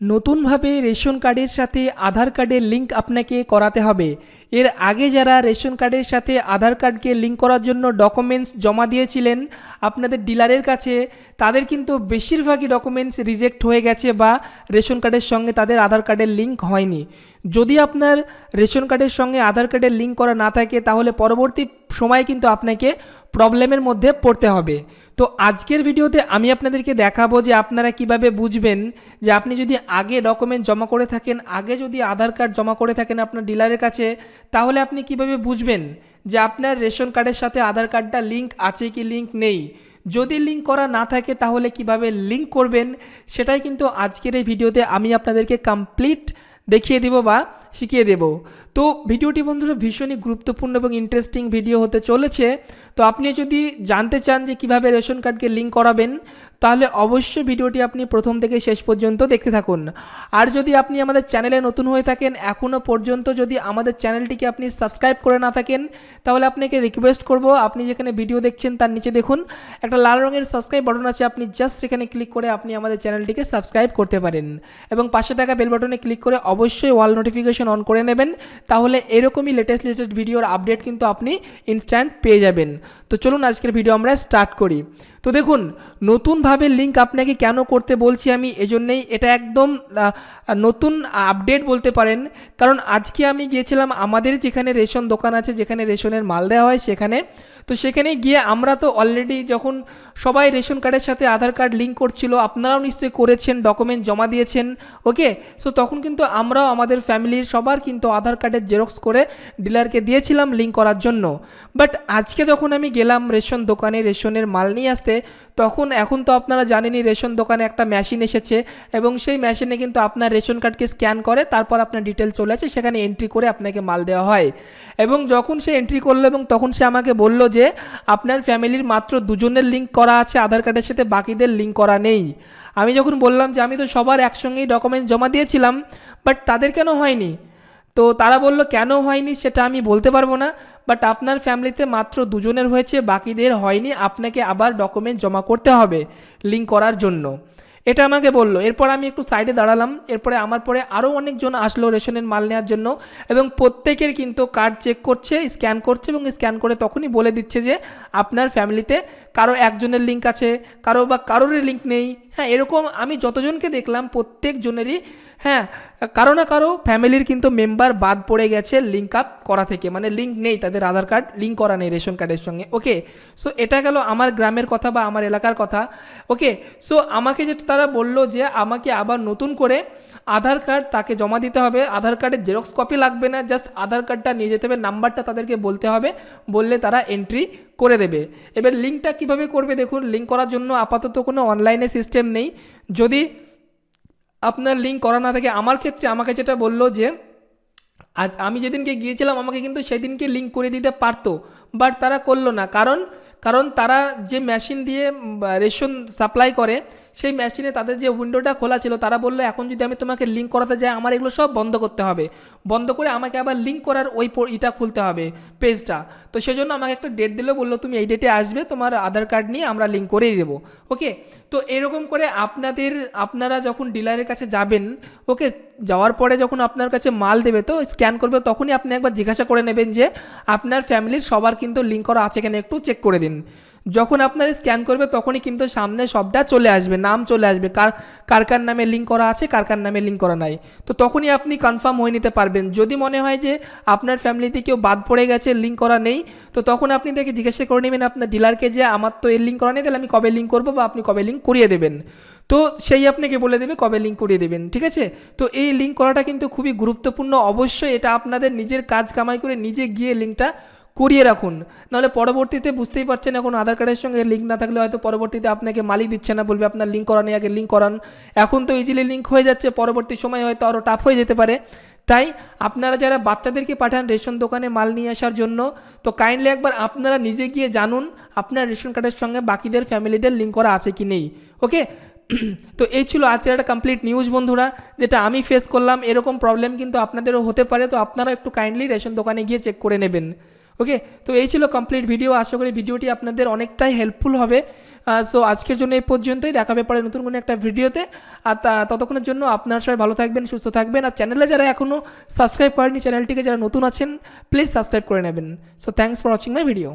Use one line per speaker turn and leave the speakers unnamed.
নতুনভাবে রেশন কার্ডের সাথে আধার কার্ডের লিঙ্ক আপনাকে করাতে হবে। এর আগে যারা রেশন কার্ডের সাথে আধার কার্ডকে লিঙ্ক করার জন্য ডকুমেন্টস জমা দিয়েছিলেন আপনাদের ডিলারের কাছে, তাদের কিন্তু বেশিরভাগই ডকুমেন্টস রিজেক্ট হয়ে গেছে বা রেশন কার্ডের সঙ্গে তাদের আধার কার্ডের লিঙ্ক হয়নি। যদি আপনার রেশন কার্ডের সঙ্গে আধার কার্ডের লিঙ্ক করা না থাকে, তাহলে পরবর্তী সময়ে কিন্তু আপনাকে প্রবলেমের মধ্যে পড়তে হবে। তো আজকের ভিডিওতে আমি আপনাদেরকে দেখাবো যে আপনারা কীভাবে বুঝবেন যে আপনি যদি আগে ডকুমেন্ট জমা করে থাকেন, আগে যদি আধার কার্ড জমা করে থাকেন আপনার ডিলারের কাছে, তাহলে আপনি কীভাবে বুঝবেন যে আপনার রেশন কার্ডের সাথে আধার কার্ডটা লিঙ্ক আছে কি লিঙ্ক নেই? যদি লিঙ্ক করা না থাকে, তাহলে কীভাবে লিঙ্ক করবেন? সেটাই কিন্তু আজকের এই ভিডিওতে আমি আপনাদেরকে কমপ্লিট দেখিয়ে দেব বা শিখিয়ে দেব। তো ভিডিওটি বন্ধুরা ভীষণই গুরুত্বপূর্ণ এবং ইন্টারেস্টিং ভিডিও হতে চলেছে। তো আপনি যদি জানতে চান যে কীভাবে রেশন কার্ডকে লিঙ্ক করাবেন তাহলে অবশ্যই ভিডিওটি আপনি প্রথম থেকে শেষ পর্যন্ত দেখতে থাকুন। আর যদি আপনি আমাদের চ্যানেলে নতুন হয়ে থাকেন এখনও পর্যন্ত যদি আমাদের চ্যানেলটিকে আপনি সাবস্ক্রাইব করে না থাকেন, তাহলে আপনাকে রিকোয়েস্ট করব, আপনি যেখানে ভিডিও দেখছেন তার নিচে দেখুন। একটা লাল রঙের সাবস্ক্রাইব বাটন আছে, আপনি জাস্ট সেখানে ক্লিক করে আপনি আমাদের চ্যানেলটিকে সাবস্ক্রাইব করতে পারেন। এবং পাশে থাকা বেল বাটনে ক্লিক করে অবশ্যই ওয়াল নোটিফিকেশন অন করে নেবেন, তাহলে এরকমই লেটেস্ট লেটেস্ট ভিডিওর আপডেট কিন্তু আপনি ইনস্ট্যান্ট পেয়ে যাবেন। তো চলুন আজকের ভিডিও আমরা স্টার্ট করি। তো দেখুন নতুনভাবে লিঙ্ক আপনাকে কেন করতে বলছি আমি, এজন্যই এটা একদম নতুন আপডেট বলতে পারেন। কারণ আজকে আমি গিয়েছিলাম, আমাদের যেখানে রেশন দোকান আছে, যেখানে রেশনের মাল দেওয়া হয় সেখানে। তো সেখানে গিয়ে আমরা তো অলরেডি যখন সবাই রেশন কার্ডের সাথে আধার কার্ড লিঙ্ক করছিল, আপনারাও নিশ্চয়ই করেছেন ডকুমেন্ট জমা দিয়েছেন ওকে সো তখন কিন্তু আমরাও, আমাদের ফ্যামিলির সবার কিন্তু আধার কার্ডের জেরক্স করে ডিলারকে দিয়েছিলাম লিঙ্ক করার জন্য। বাট আজকে যখন আমি গেলাম রেশন দোকানে, রেশনের মাল নিয়ে আসতে, তখন এখন তো আপনারা জানেনই রেশন দোকানে একটা মেশিন এসেছে এবং সেই মেশিনে কিন্তু আপনার রেশন কার্ডকে স্ক্যান করে, তারপর আপনার ডিটেল চলে আসে, সেখানে এন্ট্রি করে আপনাকে মাল দেওয়া হয়। এবং যখন সে এন্ট্রি করল এবং তখন সে আমাকে বলল যে, আপনার ফ্যামিলির মাত্র দুজনের লিঙ্ক করা আছে, আধার কার্ডের সাথে বাকিদের লিঙ্ক করা নেই। আমি যখন বললাম যে, আমি তো সবার একসঙ্গেই ডকুমেন্ট জমা দিয়েছিলাম বাট তাদের কেন হয়নি? তো তারা বলল, কেন হয়নি সেটা আমি বলতে পারব না বাট আপনার ফ্যামিলিতে মাত্র দুজনের হয়েছে, বাকিদের হয়নি, আপনাকে আবার ডকুমেন্ট জমা করতে হবে লিঙ্ক করার জন্য। এটা আমাকে বলল। এরপর আমি একটু সাইডে দাঁড়ালাম, এরপরে আমার পরে আরও অনেকজন আসলো রেশনের মাল নেওয়ার জন্য, এবং প্রত্যেকের কিন্তু কার্ড চেক করছে স্ক্যান করছে, এবং স্ক্যান করে তখনই বলে দিচ্ছে যে, আপনার ফ্যামিলিতে কারও একজনের লিঙ্ক আছে, কারও বা কারোরই লিঙ্ক নেই হ্যাঁ এরকম আমি যতজনকে দেখলাম, প্রত্যেকজনেরই হ্যাঁ কারও না কারও ফ্যামিলির কিন্তু মেম্বার বাদ পড়ে গেছে লিঙ্ক আপ করা থেকে। মানে লিঙ্ক নেই তাদের আধার কার্ড লিঙ্ক করা নেই রেশন কার্ডের সঙ্গে। ওকে সো এটা গেল আমার গ্রামের কথা বা আমার এলাকার কথা। ওকে সো আমাকে যেটা তারা বলল যে, আমাকে আবার নতুন করে আধার কার্ড তাকে জমা দিতে হবে। আধার কার্ডের জেরক্স কপি লাগবে না জাস্ট আধার কার্ডটা নিয়ে যেতে হবে নাম্বারটা তাদেরকে বলতে হবে, বললে তারা এন্ট্রি করে দেবে। এবার লিঙ্কটা কীভাবে করবে দেখুন লিঙ্ক করার জন্য আপাতত কোনো অনলাইনে সিস্টেম নেই। যদি আপনার লিঙ্ক করা না থাকে, আমার ক্ষেত্রে আমাকে যেটা বলল যে, আজ আমি যেদিনকে গিয়েছিলাম, আমাকে কিন্তু সেদিনকে লিঙ্ক করে দিতে পারতো বাট তারা করল না। কারণ কারণ তারা যে মেশিন দিয়ে রেশন সাপ্লাই করে, সেই মেশিনে তাদের যে উইন্ডোটা খোলা ছিল, তারা বলল, এখন যদি আমি তোমাকে লিঙ্ক করাতে যাই, আমার এগুলো সব বন্ধ করতে হবে। বন্ধ করে আমাকে আবার লিঙ্ক করার ওই ইটা খুলতে হবে পেজটা তো সেজন্য আমাকে একটা ডেট দিল, বলল, তুমি এই ডেটে আসবে, তোমার আধার কার্ড নিয়ে আমরা লিঙ্ক করেই দেবো। ওকে তো এরকম করে আপনাদের, আপনারা যখন ডিলারের কাছে যাবেন ওকে যাওয়ার পরে যখন আপনার কাছে মাল দেবে, তো স্ক্যান করবে, তখনই আপনি একবার জিজ্ঞাসা করে নেবেন যে, আপনার ফ্যামিলির সবার কিন্তু লিঙ্ক করা আছে কিনা, একটু চেক করে দিন। যখন আপনার স্ক্যান করবে, তখনই কিন্তু সামনে সবটা চলে আসবে, নাম চলে আসবে। কার কার কার নামে লিঙ্ক করা আছে, কার কার নামে লিঙ্ক করা নাই। তো তখনই আপনি কনফার্ম হয়ে নিতে পারবেন। যদি মনে হয় যে আপনার ফ্যামিলিতে কেউ বাদ পড়ে গেছে লিঙ্ক করা নেই, তো তখন আপনি তাকে জিজ্ঞাসা করে নেবেন, আপনার ডিলারকে যে আমার তো এর লিঙ্ক করা নেই, তাহলে আমি কবে লিঙ্ক করব বা আপনি কবে লিঙ্ক করিয়ে দেবেন? তো সেই আপনাকে বলে দেবে, কবে লিঙ্ক করিয়ে দেবেন? ঠিক আছে? তো এই লিঙ্ক করাটা কিন্তু খুবই গুরুত্বপূর্ণ। অবশ্যই এটা আপনাদের নিজের কাজ কামাই করে নিজে গিয়ে লিঙ্কটা করিয়ে রাখুন। নাহলে পরবর্তীতে বুঝতেই পারছেন এখন আধার কার্ডের সঙ্গে লিঙ্ক না থাকলে হয়তো পরবর্তীতে আপনাকে মালিক দিচ্ছে না, বলবে আপনার লিঙ্ক করা নেই আগে লিঙ্ক করান। এখন তো ইজিলি লিঙ্ক হয়ে যাচ্ছে, পরবর্তী সময় হয়তো আরও টাফ হয়ে যেতে পারে। তাই আপনারা যারা বাচ্চাদেরকে পাঠান রেশন দোকানে মাল নিয়ে আসার জন্য, তো কাইন্ডলি একবার আপনারা নিজে গিয়ে জানুন আপনার রেশন কার্ডের সঙ্গে বাকিদের ফ্যামিলিদের লিঙ্ক করা আছে কি নেই। ওকে তো এই ছিল আজকের একটা কমপ্লিট নিউজ বন্ধুরা, যেটা আমি ফেস করলাম। এরকম প্রবলেম কিন্তু আপনাদেরও হতে পারে, তো আপনারা একটু কাইন্ডলি রেশন দোকানে গিয়ে চেক করে নেবেন। ওকে তো এই ছিল কমপ্লিট ভিডিও আশা করি ভিডিওটি আপনাদের অনেকটাই হেল্পফুল হবে। সো আজকের জন্য এই পর্যন্তই। দেখাবে পরে নতুন কোনো একটা ভিডিওতে আর ততক্ষণের জন্য আপনার সবাই ভালো থাকবেন, সুস্থ থাকবেন। আর চ্যানেলে যারা এখনও সাবস্ক্রাইব করেনি চ্যানেলটিকে যারা নতুন আছেন প্লিজ সাবস্ক্রাইব করে নেবেন। So thanks for watching my video